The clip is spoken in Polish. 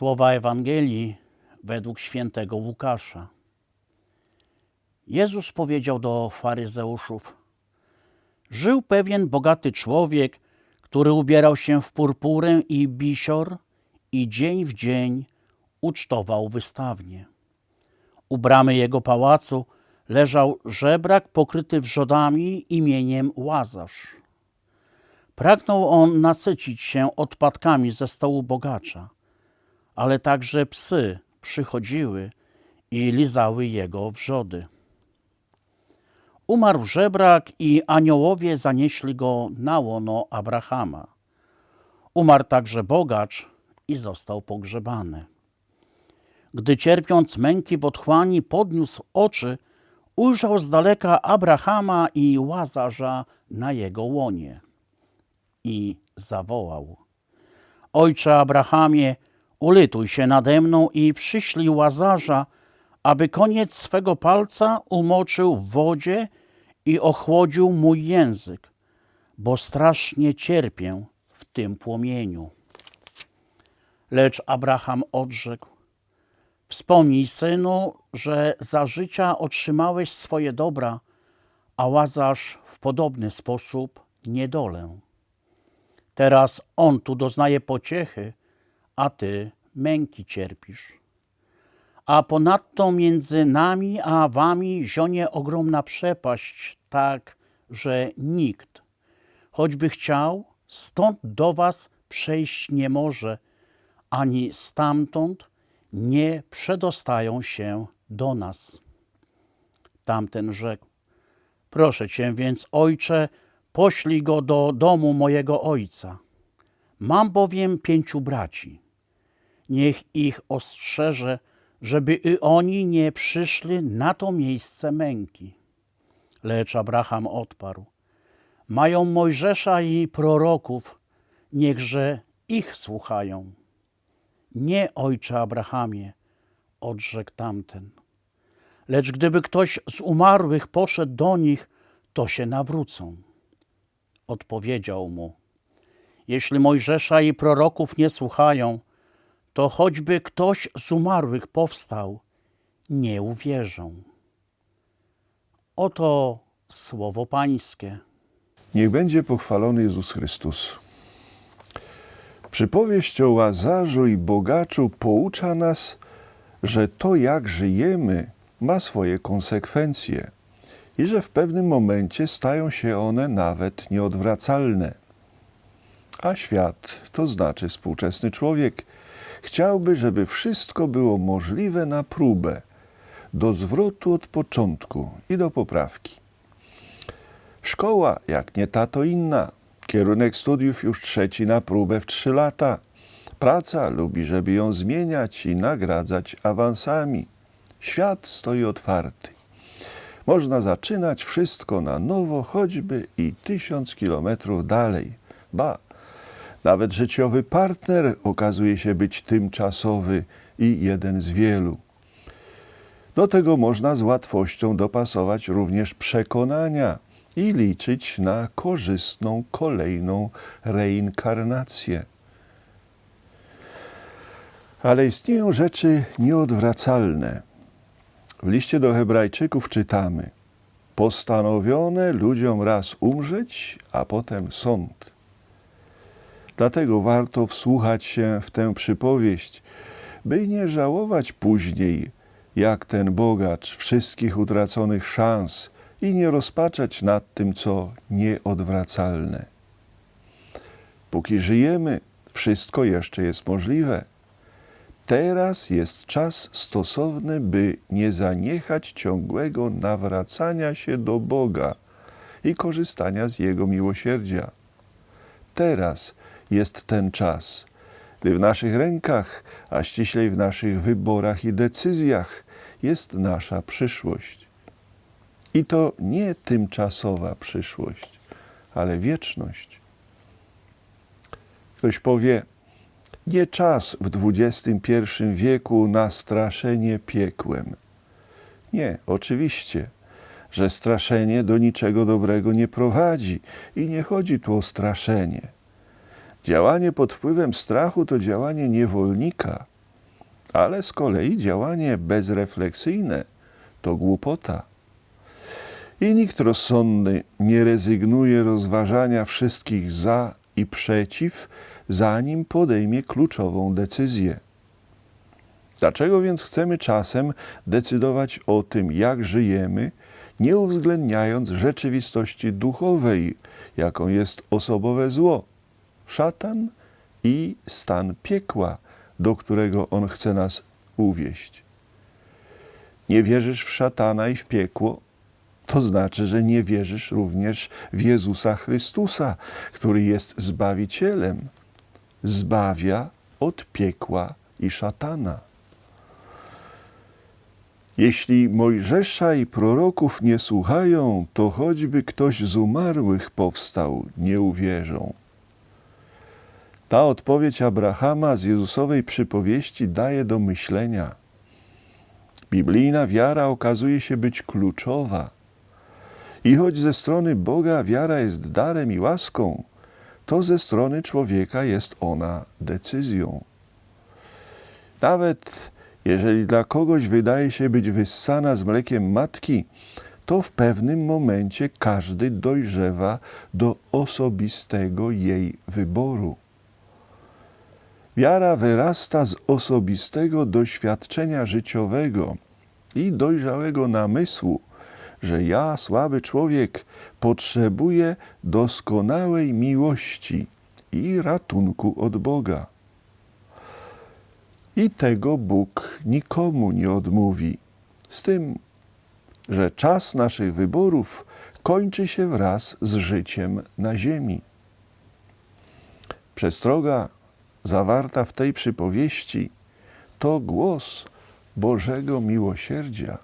Słowa Ewangelii według świętego Łukasza. Jezus powiedział do faryzeuszów: Żył pewien bogaty człowiek, który ubierał się w purpurę i bisior i dzień w dzień ucztował wystawnie. U bramy jego pałacu leżał żebrak pokryty wrzodami imieniem Łazarz. Pragnął on nasycić się odpadkami ze stołu bogacza, ale także psy przychodziły i lizały jego wrzody. Umarł żebrak i aniołowie zanieśli go na łono Abrahama. Umarł także bogacz i został pogrzebany. Gdy cierpiąc męki w otchłani podniósł oczy, ujrzał z daleka Abrahama i Łazarza na jego łonie i zawołał: Ojcze Abrahamie, ulituj się nade mną i przyślij łazarza, aby koniec swego palca umoczył w wodzie i ochłodził mój język, bo strasznie cierpię w tym płomieniu. Lecz Abraham odrzekł: Wspomnij, synu, że za życia otrzymałeś swoje dobra, a łazarz w podobny sposób niedolę. Teraz on tu doznaje pociechy, a ty męki cierpisz. A ponadto między nami a wami zionie ogromna przepaść, tak, że nikt, choćby chciał, stąd do was przejść nie może, ani stamtąd nie przedostają się do nas. Tamten rzekł: Proszę cię więc, ojcze, poślij go do domu mojego ojca. Mam bowiem pięciu braci. Niech ich ostrzeże, żeby i oni nie przyszli na to miejsce męki. Lecz Abraham odparł: Mają Mojżesza i proroków, niechże ich słuchają. Nie, ojcze Abrahamie, odrzekł tamten. Lecz gdyby ktoś z umarłych poszedł do nich, to się nawrócą. Odpowiedział mu: Jeśli Mojżesza i proroków nie słuchają, to choćby ktoś z umarłych powstał, nie uwierzą. Oto słowo Pańskie. Niech będzie pochwalony Jezus Chrystus. Przypowieść o Łazarzu i bogaczu poucza nas, że to, jak żyjemy, ma swoje konsekwencje i że w pewnym momencie stają się one nawet nieodwracalne. A świat, to znaczy współczesny człowiek, chciałby, żeby wszystko było możliwe na próbę, do zwrotu od początku i do poprawki. Szkoła, jak nie ta, to inna. Kierunek studiów już trzeci na próbę w trzy lata. Praca lubi, żeby ją zmieniać i nagradzać awansami. Świat stoi otwarty. Można zaczynać wszystko na nowo, choćby i tysiąc kilometrów dalej. Ba, nawet życiowy partner okazuje się być tymczasowy i jeden z wielu. Do tego można z łatwością dopasować również przekonania i liczyć na korzystną kolejną reinkarnację. Ale istnieją rzeczy nieodwracalne. W liście do Hebrajczyków czytamy: Postanowione ludziom raz umrzeć, a potem sąd. Dlatego warto wsłuchać się w tę przypowieść, by nie żałować później, jak ten bogacz wszystkich utraconych szans i nie rozpaczać nad tym, co nieodwracalne. Póki żyjemy, wszystko jeszcze jest możliwe. Teraz jest czas stosowny, by nie zaniechać ciągłego nawracania się do Boga i korzystania z Jego miłosierdzia. Teraz jest ten czas, gdy w naszych rękach, a ściślej w naszych wyborach i decyzjach jest nasza przyszłość. I to nie tymczasowa przyszłość, ale wieczność. Ktoś powie, nie czas w XXI wieku na straszenie piekłem. Nie, oczywiście, że straszenie do niczego dobrego nie prowadzi i nie chodzi tu o straszenie. Działanie pod wpływem strachu to działanie niewolnika, ale z kolei działanie bezrefleksyjne to głupota. I nikt rozsądny nie rezygnuje rozważania wszystkich za i przeciw, zanim podejmie kluczową decyzję. Dlaczego więc chcemy czasem decydować o tym, jak żyjemy, nie uwzględniając rzeczywistości duchowej, jaką jest osobowe zło, szatan i stan piekła, do którego on chce nas uwieść? Nie wierzysz w szatana i w piekło? To znaczy, że nie wierzysz również w Jezusa Chrystusa, który jest Zbawicielem. Zbawia od piekła i szatana. Jeśli Mojżesza i proroków nie słuchają, to choćby ktoś z umarłych powstał, nie uwierzą. Ta odpowiedź Abrahama z Jezusowej przypowieści daje do myślenia. Biblijna wiara okazuje się być kluczowa. I choć ze strony Boga wiara jest darem i łaską, to ze strony człowieka jest ona decyzją. Nawet jeżeli dla kogoś wydaje się być wyssana z mlekiem matki, to w pewnym momencie każdy dojrzewa do osobistego jej wyboru. Wiara wyrasta z osobistego doświadczenia życiowego i dojrzałego namysłu, że ja, słaby człowiek, potrzebuję doskonałej miłości i ratunku od Boga. I tego Bóg nikomu nie odmówi, z tym, że czas naszych wyborów kończy się wraz z życiem na ziemi. Przestroga zawarta w tej przypowieści to głos Bożego miłosierdzia.